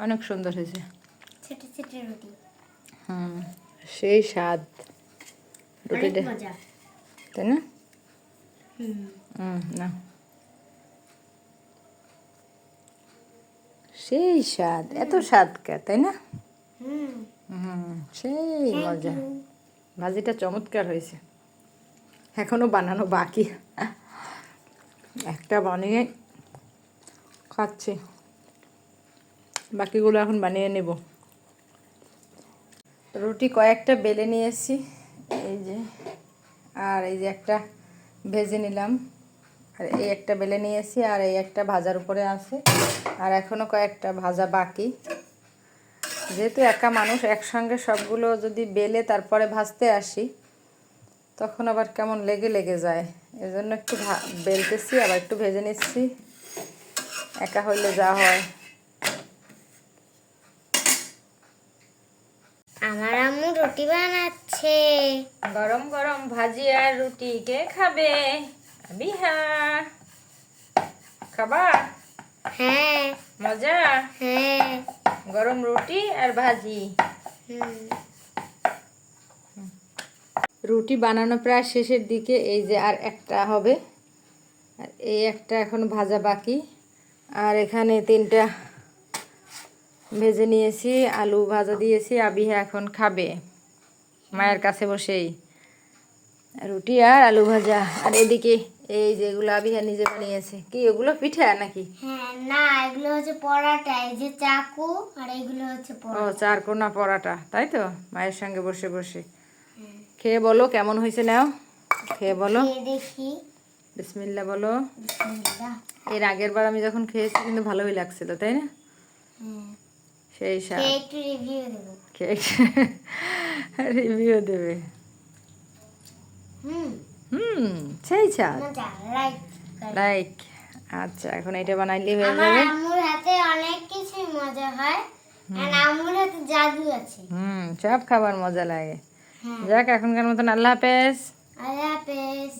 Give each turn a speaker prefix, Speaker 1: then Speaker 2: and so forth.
Speaker 1: অনেক সুন্দর হয়েছে।
Speaker 2: ছোট ছোট রুটি।
Speaker 1: হুম সেই স্বাদ। রুটিটা তাই না?
Speaker 2: হুম।
Speaker 1: না। সেই স্বাদ এত স্বাদ কে তাই না?
Speaker 2: হুম।
Speaker 1: সেই মজা। ভাজিটা চমৎকার হয়েছে। এখনও বানানো বাকি। একটা বানিয়ে খাচ্ছি। বাকিগুলো এখন বানিয়ে নেব। রুটি কয়েকটা বেলে নিয়ে এসেছি এই যে, আর এই যে একটা ভেজে নিলাম। আর এই একটা বেলে নিয়ে এসেছি আর এই একটা ভাজার উপরে আছে। আর এখনও কয়েকটা ভাজা বাকি। যেহেতু একা মানুষ, একসঙ্গে সবগুলো যদি বেলে তারপরে ভাজতে আসি, তখন আবার কেমন লেগে লেগে যায়। এজন্য একটু বেলতেছি, আবার একটু ভেজে নিচ্ছি। একা হইলে যা হয়।
Speaker 2: আমার আম্মু রুটি বানাচ্ছে।
Speaker 1: গরম গরম ভাজি আর রুটি কে খাবে? বিহা খাবার
Speaker 2: হ্যাঁ।
Speaker 1: মজা?
Speaker 2: হ্যাঁ।
Speaker 1: গরম রুটি আর ভাজি। রুটি বানানো প্রায় শেষের দিকে এই যে আর একটা হবে। আর এই একটা এখন ভাজা বাকি। আর এখানে তিনটা ভেজে নিয়েছি আলু ভাজা দিয়েছি আবিহা এখন খাবে। মায়ের কাছে বসেই। রুটি আর আলু ভাজা। আর এদিকে এই যেগুলো আবিহা নিজে বানিয়েছে। কি ওগুলো পিঠা নাকি?
Speaker 2: হ্যাঁ না এগুলো হচ্ছে পরাটা এই যে চাকু আর এগুলো হচ্ছে
Speaker 1: ও
Speaker 2: পরোটা।
Speaker 1: চার কোনা পরাটা তাই তো? মায়ের সঙ্গে বসে বসে। খেয়ে বলো কেমন হয়েছে নাও? খেয়ে বলো।
Speaker 2: দেখি।
Speaker 1: বিসমিল্লা বলো। এর আগের বার আমি যখন খেয়েছি কিন্তু ভালোই লাগছিল তাই না? সেই
Speaker 2: খেয়ে একটু রিভিউ দেবো। হুম।
Speaker 1: হুম সেই স্বাদ
Speaker 2: লাইক
Speaker 1: আচ্ছা এখন এটা বানাইলে হয়ে যাবে।
Speaker 2: আম্মুর হাতে অনেক কিছুই মজা হয়। আর আম্মুর হাতে জাদু আছে।
Speaker 1: হুম সব খাবার মজা লাগে।
Speaker 2: হ্যাঁ।
Speaker 1: যাক এখনকার মতন আল্লাহ হাফেজ।
Speaker 2: আল্লাহ হাফেজ।